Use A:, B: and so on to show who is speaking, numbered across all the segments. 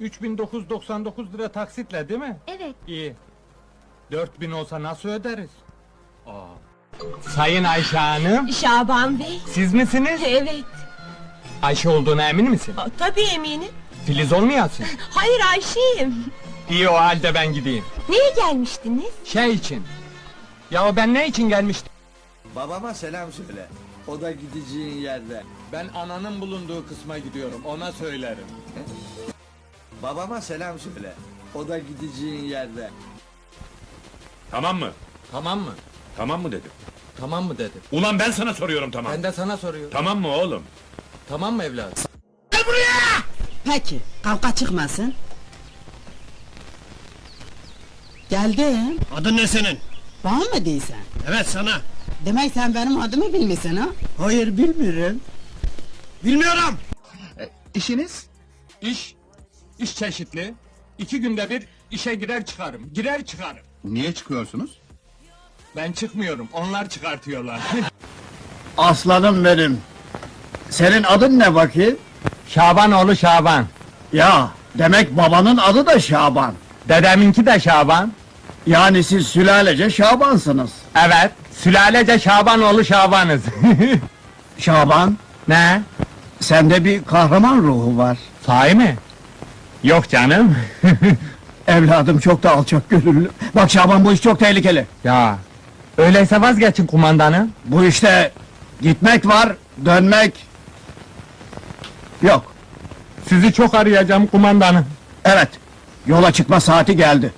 A: 3999 lira taksitle değil mi?
B: Evet.
A: İyi. 4000 olsa nasıl öderiz? Aa. Sayın Ayşe Hanım,
C: Şaban Bey.
A: siz misiniz?
C: Evet.
A: Ayşe olduğuna emin misin?
C: a- Tabii eminim.
A: Filiz olmayasın.
C: Hayır Ayşe'yim.
A: İyi o halde ben gideyim.
C: Niye gelmiştiniz?
A: Şey için. Ya ben ne için gelmiştim?
D: Babama selam söyle. O da gideceğin yerde.
A: Ben ananın bulunduğu kısma gidiyorum, ona söylerim.
D: Babama selam söyle. O da gideceğin yerde.
E: Tamam mı?
A: Tamam mı?
E: Tamam mı dedim.
A: Tamam mı dedim.
E: Ulan ben sana soruyorum tamam.
A: Ben de sana soruyorum.
E: Tamam mı oğlum?
A: Tamam mı evladım?
F: Peki, kavga çıkmasın. Geldim.
G: Adın ne senin?
F: Bana mı değilsen?
G: Evet sana.
F: Demek sen benim adımı bilmiyorsun ha?
D: Hayır bilmiyorum.
G: Bilmiyorum.
H: İşiniz?
A: İş, iş çeşitli. İki günde bir işe girer çıkarım, girer çıkarım.
H: Niye çıkıyorsunuz?
A: Ben çıkmıyorum, onlar çıkartıyorlar.
G: Aslanım benim. Senin adın ne bakayım?
A: Şabanoğlu Şaban.
G: Ya, demek babanın adı da Şaban.
A: Dedeminki de Şaban.
G: Yani siz sülalece Şabansınız.
A: Evet, sülalece Şabanoğlu Şabanız.
G: Şaban,
A: ne?
G: sende bir kahraman ruhu var.
A: Sahi mi? Yok canım.
G: Evladım çok da alçak gönüllü. Bak Şaban bu iş çok tehlikeli.
A: ya, öyleyse vazgeçin kumandanım.
G: Bu işte gitmek var, dönmek yok.
A: Sizi çok arayacağım kumandanım.
G: Evet, yola çıkma saati geldi.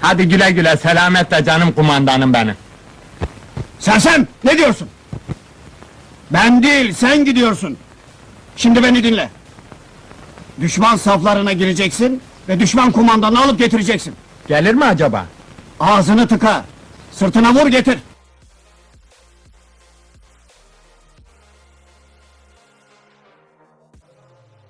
A: Hadi güle güle, selametle canım kumandanım benim.
G: Sersem, ne diyorsun? Ben değil, sen gidiyorsun. Şimdi beni dinle. Düşman saflarına gireceksin ve düşman kumandanını alıp getireceksin.
A: Gelir mi acaba?
G: Ağzını tıka, sırtına vur getir.